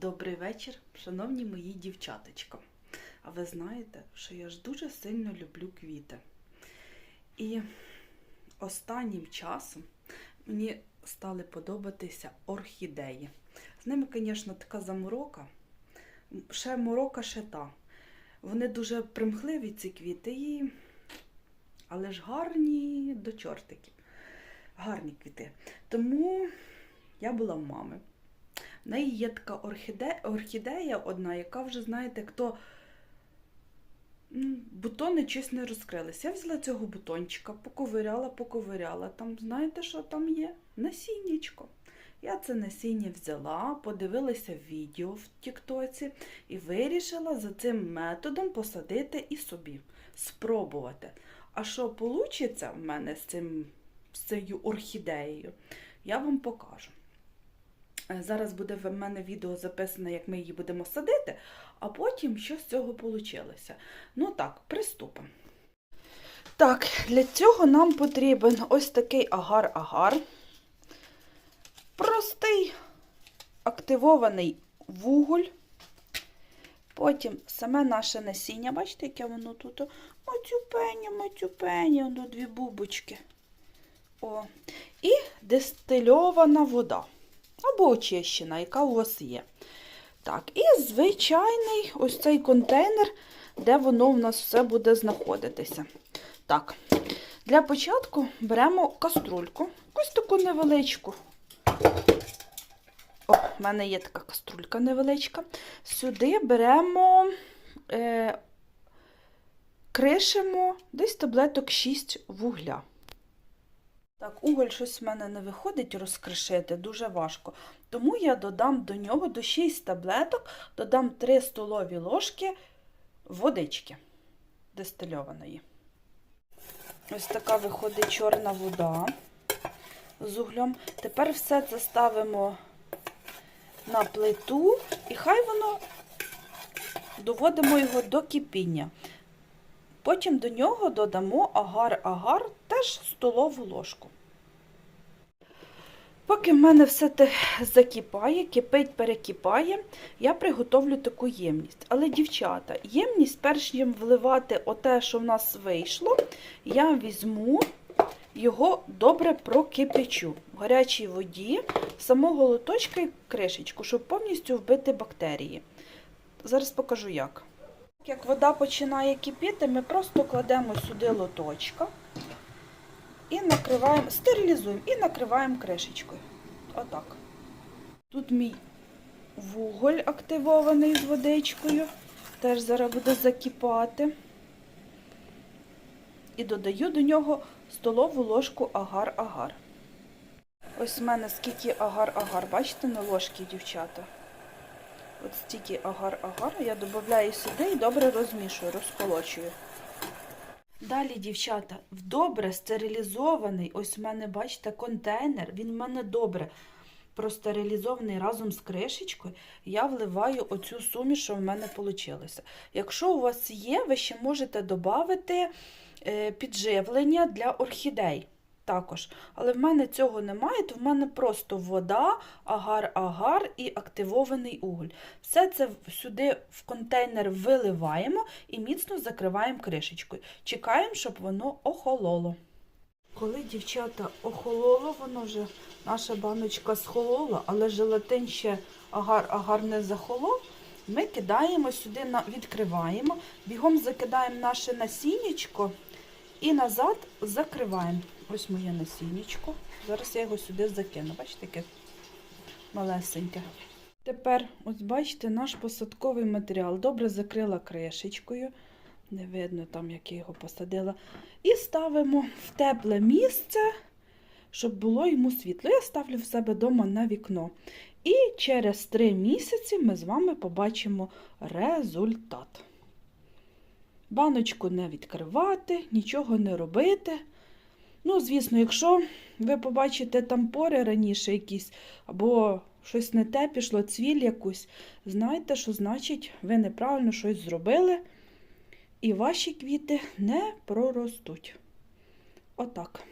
Добрий вечір, шановні мої дівчаточка. А ви знаєте, що я ж дуже сильно люблю квіти. І останнім часом мені стали подобатися орхідеї. З ними, звісно, така заморока. Ще морока, ще та. Вони дуже примхливі, ці квіти, і... але ж гарні до чортиків. Гарні квіти. Тому я була в мами. Неї є така орхіде... орхідея одна, яка вже, знаєте, хто бутони щось не розкрилися. Я взяла цього бутончика, поковиряла, поковиряла. Там, знаєте, що там є? Насіннячко. Я це насіння взяла, подивилася відео в Тіктоці і вирішила за цим методом посадити і собі, спробувати. А що вийде в мене з, цим, з цією орхідеєю, я вам покажу. Е, Зараз буде в мене відео записане, як ми її будемо садити, а потім що з цього вийшло. Ну так, приступимо. Так, для цього нам потрібен ось такий агар-агар. Простий активований вуголь. Потім саме наше насіння, бачите, яке воно тут матюпені, матюпені, воно дві бубочки. О. І дистильована вода або очищена, яка у вас є. Так, і звичайний ось цей контейнер, де воно в нас все буде знаходитися. Так, для початку беремо каструльку, ось таку невеличку. О, в мене є така каструлька невеличка. Сюди беремо, е, кришимо десь таблеток 6 вугля. Так, уголь щось в мене не виходить розкришити, дуже важко. Тому я додам до нього до 6 таблеток, додам 3 столові ложки водички дистильованої. Ось така виходить чорна вода з углем. Тепер все це ставимо на плиту і хай воно доводимо його до кипіння. Потім до нього додамо агар-агар, теж столову ложку. Поки в мене все те закипає, кипить, перекипає, я приготовлю таку ємність. Але, дівчата, ємність, перш ніж вливати оте, що в нас вийшло, я візьму його добре прокипячу в гарячій воді, самого лоточка і кришечку, щоб повністю вбити бактерії. Зараз покажу як. Як вода починає кипіти, ми просто кладемо сюди лоточка і накриваємо, стерилізуємо і накриваємо кришечкою. Отак. Тут мій вуголь активований з водичкою, теж зараз буде закипати. І додаю до нього столову ложку агар-агар. Ось в мене скільки агар-агар, бачите, на ложки, дівчата? От стільки агар-агар я додаю сюди і добре розмішую, розколочую. Далі, дівчата, в добре стерилізований, ось в мене, бачите, контейнер, він в мене добре простерилізований разом з кришечкою, я вливаю оцю суміш, що в мене вийшло. Якщо у вас є, ви ще можете додати підживлення для орхідей також. Але в мене цього немає, то в мене просто вода, агар-агар і активований уголь. Все це сюди в контейнер виливаємо і міцно закриваємо кришечкою. Чекаємо, щоб воно охололо. Коли дівчата охололо, воно вже наша баночка схолола, але желатин ще агар-агар не захолов. Ми кидаємо сюди, відкриваємо, бігом закидаємо наше насіннячко і назад закриваємо. Ось моє насіннячко. Зараз я його сюди закину. Бачите, яке малесеньке. Тепер, ось бачите, наш посадковий матеріал. Добре закрила кришечкою. Не видно там, як я його посадила. І ставимо в тепле місце, щоб було йому світло. Я ставлю в себе вдома на вікно. І через три місяці ми з вами побачимо результат. Баночку не відкривати, нічого не робити. Ну, звісно, якщо ви побачите там пори раніше якісь, або щось не те пішло, цвіль якусь, знайте, що значить, ви неправильно щось зробили, і ваші квіти не проростуть. Отак.